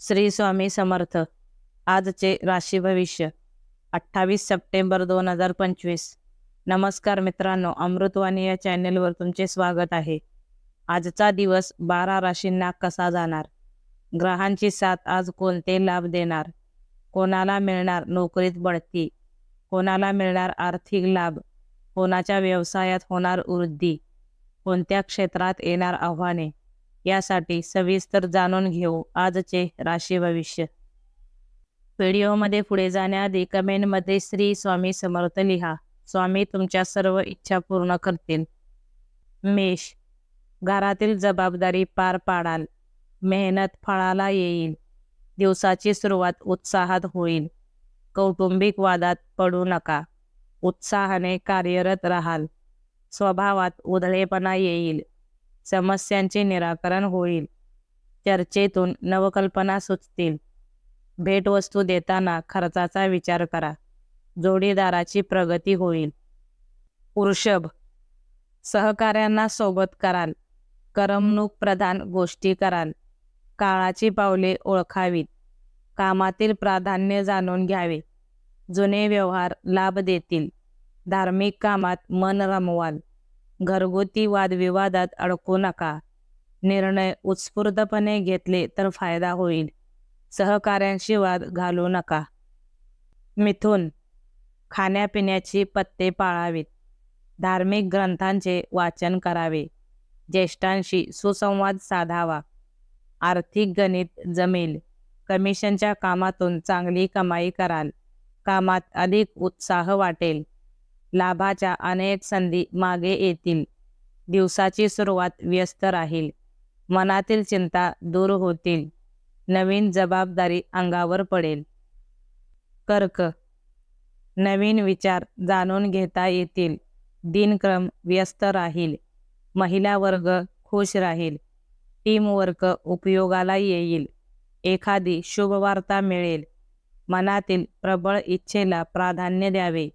श्री स्वामी समर्थ. आजचे राशी भविष्य अठ्ठावीस सप्टेंबर दोन हजार पंचवीस. नमस्कार मित्रांनो अमृतवाणी या चॅनेलवर तुमचे स्वागत आहे. आजचा दिवस बारा राशींना कसा जाणार? ग्रहांची साथ आज कोणते लाभ देणार? कोणाला मिळणार नोकरीत बढती? कोणाला मिळणार आर्थिक लाभ? कोणाच्या व्यवसायात होणार वृद्धी? कोणत्या क्षेत्रात येणार आव्हाने? यासाठी सविस्तर जाणून घेऊ आजचे राशी भविष्य. व्हिडिओमध्ये पुढे जाण्याआधी कमेंटमध्ये श्री स्वामी समर्थ लिहा. स्वामी तुमच्या सर्व इच्छा पूर्ण करतील. मेष घरातील जबाबदारी पार पाडाल. मेहनत फळाला येईल. दिवसाची सुरुवात उत्साहात होईल. कौटुंबिक वादात पडू नका. उत्साहाने कार्यरत राहाल. स्वभावात उधळेपणा येईल. समस्यांचे निराकरण होईल. चर्चेतून नवकल्पना सुचतील. भेटवस्तू देताना खर्चाचा विचार करा. जोडीदाराची प्रगती होईल. वृषभ सहकाऱ्यांना सोबत कराल. करमणूक प्रधान गोष्टी कराल. काळाची पावले ओळखावीत. कामातील प्राधान्य जाणून घ्यावे. जुने व्यवहार लाभ देतील. धार्मिक कामात मन रमवाल. घरगुती वादविवादात अडकू नका. निर्णय उत्स्फूर्तपणे घेतले तर फायदा होईल. सहकाऱ्यांशी वाद घालू नका. मिथुन खाण्यापिण्याची पत्ते पाळावीत. धार्मिक ग्रंथांचे वाचन करावे. ज्येष्ठांशी सुसंवाद साधावा. आर्थिक गणित जमेल. कमिशनच्या कामातून चांगली कमाई कराल. कामात अधिक उत्साह वाटेल. लाभाच्या अनेक संधी मागे येतील. दिवसाची सुरुवात व्यस्त राहील. मनातील चिंता दूर होतील. नवीन जबाबदारी अंगावर पडेल. कर्क. नवीन विचार जाणून घेता येतील. दिनक्रम व्यस्त राहील. महिला वर्ग खुश राहील. टीमवर्क उपयोगाला येईल. एखादी शुभवार्ता मिळेल. मनातील प्रबळ इच्छेला प्राधान्य द्यावे.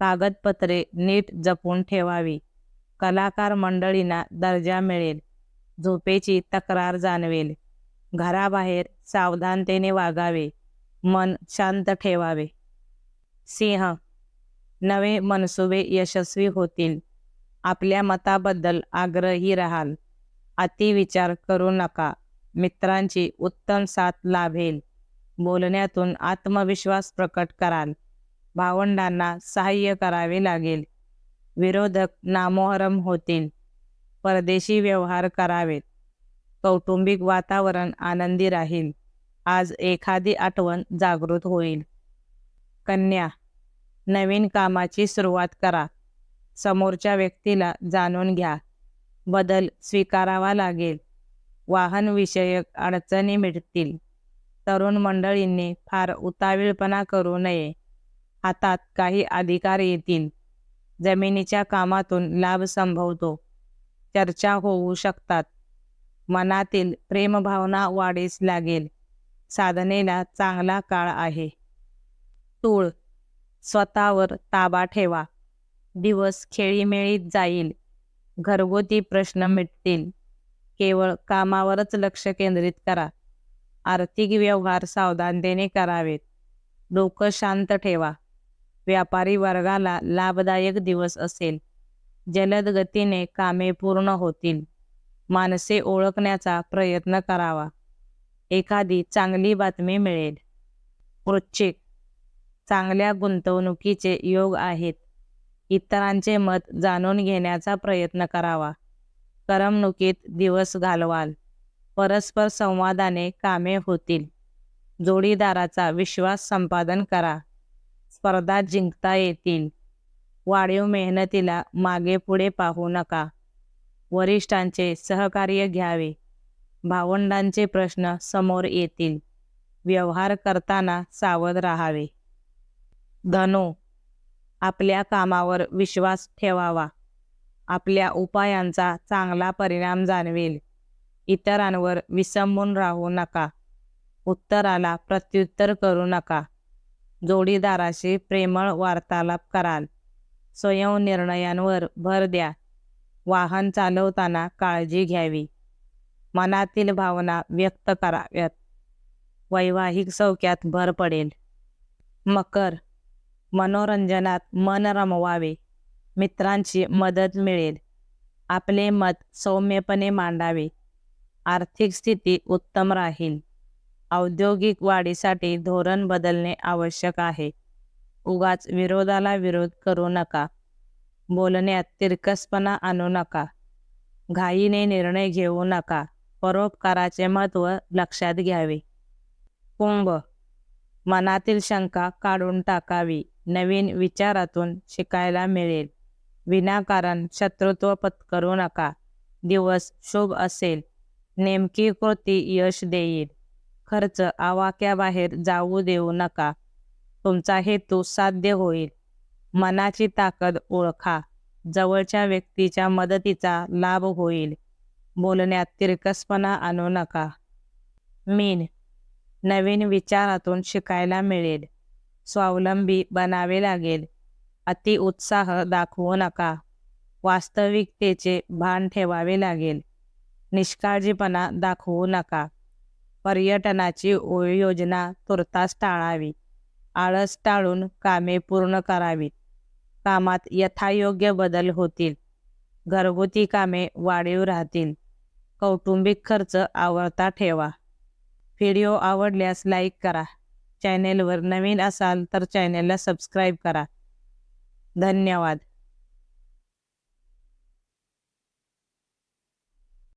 कागदपत्रे नीट जपून ठेवावी. कलाकार मंडळींना दर्जा मिळेल. झोपेची तक्रार जाणवेल. घराबाहेर सावधानतेने वागावे. मन शांत ठेवावे. सिंह नवे मनसुबे यशस्वी होतील. आपल्या मताबद्दल आग्रही राहाल. अतिविचार करू नका. मित्रांची उत्तम साथ लाभेल. बोलण्यातून आत्मविश्वास प्रकट कराल. भावंडांना सहाय्य करावे लागेल. विरोधक नामोहरम होतील. परदेशी व्यवहार करावेत. कौटुंबिक वातावरण आनंदी राहील. आज एखादी आठवण जागृत होईल. कन्या नवीन कामाची सुरुवात करा. समोरच्या व्यक्तीला जाणून घ्या. बदल स्वीकारावा लागेल. वाहनविषयक अडचणी मिळतील तरुण मंडळींनी फार उतावीळपणा करू नये. हातात काही अधिकार येतील. जमिनीच्या कामातून लाभ संभवतो. चर्चा होऊ शकतात. मनातील प्रेमभावना वाढीस लागेल. साधनेला चांगला काळ आहे. तूळ. स्वतःवर ताबा ठेवा. दिवस खेळीमेळीत जाईल. घरगुती प्रश्न मिटतील. केवळ कामावरच लक्ष केंद्रित करा. आर्थिक व्यवहार सावधानतेने करावेत. डोकं शांत ठेवा. व्यापारी वर्गाला लाभदायक दिवस असेल. जलद गतीने कामे पूर्ण होतील. माणसे ओळखण्याचा प्रयत्न करावा. एखादी चांगली बातमी मिळेल. वृश्चिक. चांगल्या गुंतवणुकीचे योग आहेत. इतरांचे मत जाणून घेण्याचा प्रयत्न करावा. करमणुकीत दिवस घालवाल. परस्पर संवादाने कामे होतील. जोडीदाराचा विश्वास संपादन करा. स्पर्धा जिंकता येतील. वाढीव मेहनतीला मागे पुढे पाहू नका. वरिष्ठांचे सहकार्य घ्यावे. भावंडांचे प्रश्न समोर येतील. व्यवहार करताना सावध राहावे. धनो आपल्या कामावर विश्वास ठेवावा. आपल्या उपायांचा चांगला परिणाम जाणवेल. इतरांवर विसंबून राहू नका. उत्तराला प्रत्युत्तर करू नका. जोडीदाराशी प्रेमळ वार्तालाप कराल. स्वयंनिर्णयांवर भर द्या. वाहन चालवताना काळजी घ्यावी. मनातील भावना व्यक्त कराव्यात. वैवाहिक सौख्यात भर पडेल. मकर. मनोरंजनात मन रमवावे. मित्रांची मदत मिळेल. आपले मत सौम्यपणे मांडावे. आर्थिक स्थिती उत्तम राहील. औद्योगिक वाढीसाठी धोरण बदलणे आवश्यक आहे. उगाच विरोधाला विरोध करू नका. बोलण्यात तिरकसपणा आणू नका. घाईने निर्णय घेऊ नका. परोपकाराचे महत्त्व लक्षात घ्यावे. कुंभ. मनातील शंका काढून टाकावी. नवीन विचारातून शिकायला मिळेल. विनाकारण शत्रुत्व पत्करू नका. दिवस शुभ असेल. नेमकी कृती यश देईल. खर्च आवाक्याबाहेर जाऊ देऊ नका. तुमचा हेतू साध्य होईल. मनाची ताकद ओळखा. जवळच्या व्यक्तीच्या मदतीचा लाभ होईल. बोलण्यात तिरकसपणा आणू नका. मीन. नवीन विचारातून शिकायला मिळेल. स्वावलंबी बनावे लागेल. अति उत्साह दाखवू नका. वास्तविकतेचे भान ठेवावे लागेल. निष्काळजीपणा दाखवू नका. पर्यटनाची ओ- योजना तुर्तास टाळावी. आळस टाळून कामे पूर्ण करावीत. कामात यथायोग्य बदल होतील. घरगुती कामे वाढीव राहतील. कौटुंबिक खर्च आवडता ठेवा. व्हिडिओ आवडल्यास लाईक करा. चॅनेलवर नवीन असाल तर चॅनेलला सबस्क्राईब करा. धन्यवाद.